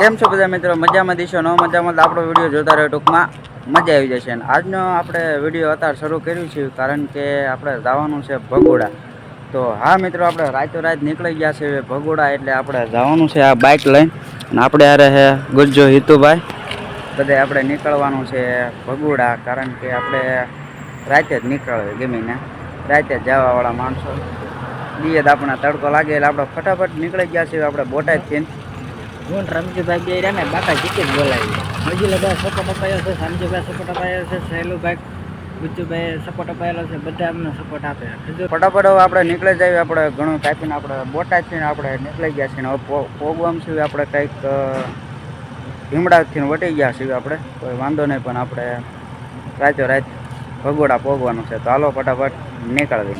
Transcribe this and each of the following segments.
કેમ છો બધા મિત્રો? મજામાં દીશો ન મજામાં તો આપણો વીડિયો જોતા રહ્યો ટૂંકમાં. મજા આવી જશે. અને આજનો આપણે વીડિયો અત્યારે શરૂ કર્યું છે, કારણ કે આપણે જવાનું છે ભગોડા. તો હા મિત્રો, આપણે રાતો રાત નીકળી ગયા છે ભગોડા, એટલે આપણે જવાનું છે આ બાઇક લઈને. અને આપણે યારે છે ગુજ્જો હિતુભાઈ. બધે આપણે નીકળવાનું છે ભગોડા, કારણ કે આપણે રાતે જ નીકળે ગમીને. રાતે જ જવાવાળા માણસો. દીએ તો આપણને તડકો લાગે, એટલે આપણે ફટાફટ નીકળી ગયા છીએ, આપણે બોટાદથી. હું રમજીભાઈ બે રહ્યા ને બાકા જ બોલાવી. બધા સપોર્ટ અપાયો છે સામજીભાઈ સપોર્ટ અપાયો છે સહેલુભાઈ ગુજ્જુભાઈ સપોર્ટ અપાયેલો છે, બધા અમને સપોર્ટ આપે ફટાફટ હવે આપણે નીકળી જઈએ, આપણે ઘણું કાપીને આપણે બોટાદથી આપણે નીકળી ગયા છીએ હવે પો- પોગવામ છીએ આપણે કંઈક ભીમડાથી વટી ગયા છીએ આપણે. કોઈ વાંધો નહીં, પણ આપણે રાતો રાત ભગોડા પોગવાનું છે. તો હાલો ફટાફટ નીકળવી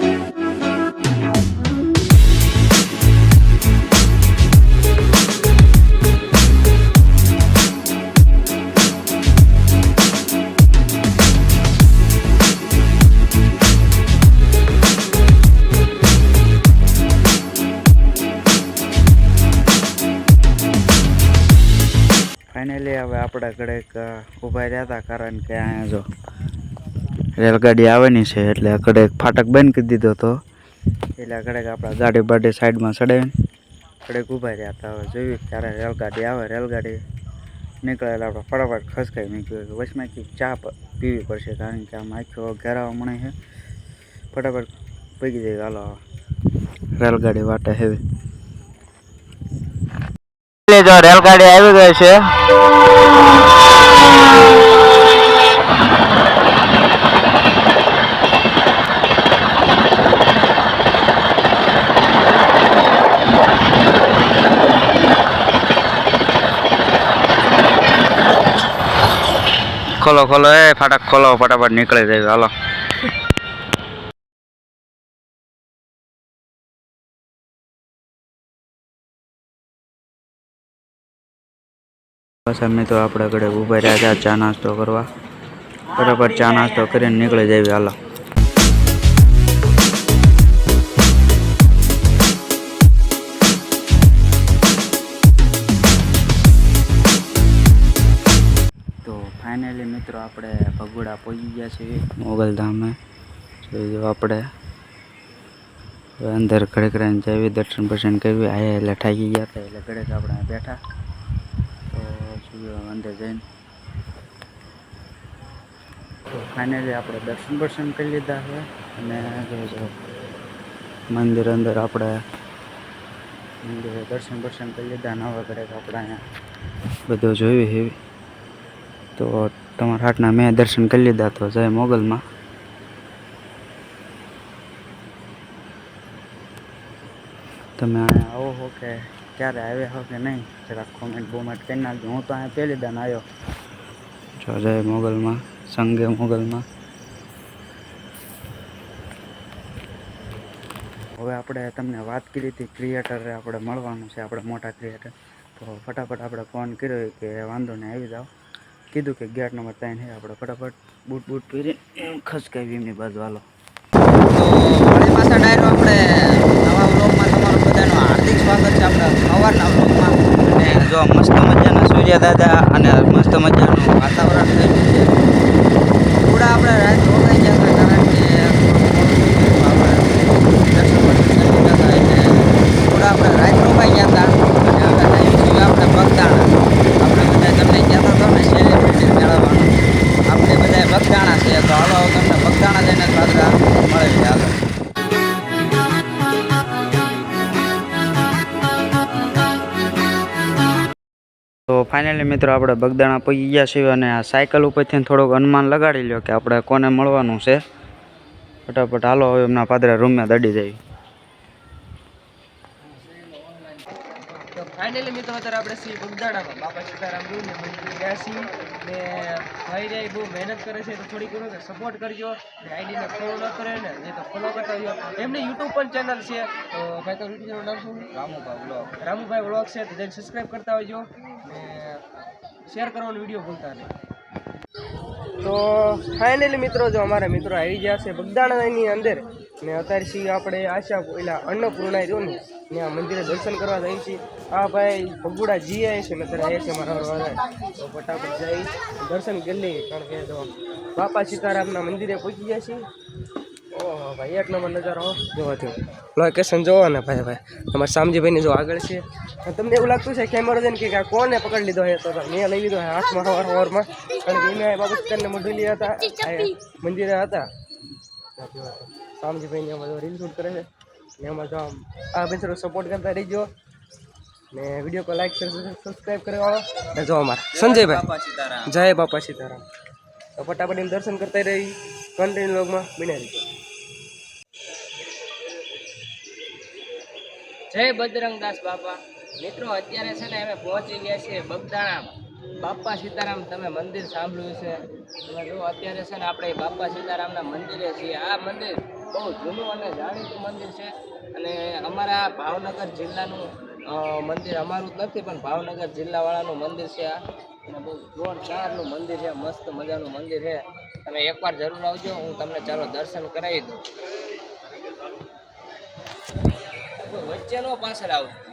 આપણે ઘડેક ઊભા રહ્યા હતા કારણ કે અહીંયા જો રેલગાડી આવવાની છે એટલે ઘડેક ફાટક બંધ કરી દીધો હતો. એટલે કડેક આપણા ગાડી બાડી સાઈડમાં ચડાવીને ઘડેક ઊભા રહ્યા હતા. હવે જોયું ત્યારે રેલગાડી આવે, રેલગાડી નીકળે એટલે આપણે ફટાફટ ખસકાઈ મૂક્યું કે વચમાંથી ચા પીવી પડશે કારણ કે આમ આખો ઘેરાવા મળે છે. ફટાફટ પગી જઈએ હાલો. રેલગાડી વાટે હેવી. જો રેલગાડી આવી ગઈ છે. ખોલો ખોલો એ ફાટક ખોલો ફટાફટ નીકળી જાય હાલો. પાછા મિત્રો આપણે ઘરે ઊભા રહ્યા હતા ચા નાસ્તો કરવા. બરાબર ચા નાસ્તો કરીને નીકળી જઈએ, હાલો. તો ફાઇનલી મિત્રો આપણે ભગોડા પહોંચી ગયા છીએ મોગલધામે જો આપણે. અંદર ઘડીક રહીને જઈએ દર્શન બર્શન કરવી આયા એટલે ઠાકી ગયા હતા, એટલે ઘડીક આપણે બેઠા. તો અંદર જઈને. ફાઇનલી આપણે દર્શન દર્શન કરી લીધા છે. અને મંદિર અંદર આપણે મંદિરે દર્શન દર્શન કરી લીધા. નવા હવે આપણે અહીંયા બધું જોયું એવી તો તમારા હાટના મેં દર્શન કરી લીધા તો જય મોગલમાં. તમે આવો હો કે ક્યારે આવ્યા હો કે નહીં? જરાક કોમેન્ટ બોમેન્ટ કરી નાખજો. હું તો અહીંયા પહેલી દાન આવ્યો. જો જય મોગલમાં સંગે મોગલમાં. હવે આપણે તમને વાત કરી હતી ક્રિએટરે આપણે મળવાનું છે આપણે મોટા ક્રિએટર તો ફટાફટ આપણે ફોન કર્યો કે વાંધો નહીં આવી જાઓ. કીધું કે ગેટ નંબર ત્રણ છે આપણે ફટાફટ બૂટ બૂટ પહેરી ખસકાવી એમની બાજુ. હાલો. પાછા ડાયરો આપણે ફાઇનલી મિત્રો આપણે બગદાણા પહોંચી ગયા છીએ અને આ સાયકલ ઉપરથી થોડોક અનુમાન લગાડી લ્યો કે આપણે કોને મળવાનું છે. ફટાફટ હાલો, હવે એમના પાદરા રૂમમાં દડી જઈએ ફાઇનલી મિત્રો અત્યારે આપણે શ્રી બગદાણામાં. બાપા સીતારામ ગુરુ ને ગયા છીએ. ને ભાઈ બહુ મહેનત કરે છે, તો થોડી ઘણું સપોર્ટ કરજો. ને આઈડીને ફોલો ન કરે ને, જે તો ફોલો કરતા હોય. એમની યુટ્યુબ પણ ચેનલ છે. તો ભાઈ તો યુટ્યુબનું નામ શું રામુભાઈ વ્લોગ રામુભાઈ વ્લોગ છે, તો જઈને સબસ્ક્રાઈબ કરતા હોજો. શેર કરવાનો વીડિયો ભૂલતા નહીં. તો ફાઇનલી મિત્રો, જો અમારા મિત્રો આવી ગયા છે બગદાણાની અંદર, ને અત્યારે છીએ આપણે આશા પેલા અન્નપૂર્ણા રહ્યો ને ત્યાં મંદિરે દર્શન કરવા જઈએ છીએ. આ ભાઈ ભગુડા જી આવે છે ને અત્યારે આવે છે મારા વાળા તો ફટાફટ જઈ દર્શન કરી લઈએ, કારણ કે બાપા સીતારામના મંદિરે પહોંચી ગયા છીએ. ભાઈ એક નંબર નજારો જોવા થયો. લોકેશન જોવો ને ભાઈ ભાઈ. તમારા શામજીભાઈની જો આગળ છે. તમને એવું લાગતું છે કેમેરો જઈને કે કોને પકડી લીધો છે તો મેં લઈ લીધો છે હાથમાં હવાર હવારમાં. કારણ કે એમાં બાબા સીતારામને મોઢુલી હતા. મંદિરે હતા. શામજીભાઈને એમાં રીલ શૂટ કરે છે. ને એમાં જો આમ આ મિત્રો સપોર્ટ કરતા રહીજો. ને વીડિયો કો લાઈક શેર સબસ્ક્રાઈબ કરવા ને જો અમારા સંજયભાઈ. બાપા જય બાપા સીતારામ. તો ફટાફટ એમ દર્શન કરતા રહી. કન્ટિન્યુ લોગમાં બન્યા જય બજરંગદાસ બાપા. મિત્રો, અત્યારે છે ને અમે પહોંચી ગયા છીએ બગદાણામાં. બાપા સીતારામ, તમે મંદિર સાંભળ્યું છે. તમે જો, અત્યારે છે ને આપણે બાપા સીતારામના મંદિરે છીએ. આ મંદિર બહુ જૂનું અને જાણીતું મંદિર છે. અને અમારા ભાવનગર જિલ્લાનું મંદિર અમારું જ નથી, પણ ભાવનગર જિલ્લાવાળાનું મંદિર છે આ. અને બહુ જોરદારનું મંદિર છે. મસ્ત મજાનું મંદિર છે. તમે એકવાર જરૂર આવજો, હું તમને ચાલો દર્શન કરાવી દઉં. વચ્ચે નો પાછળ આવું.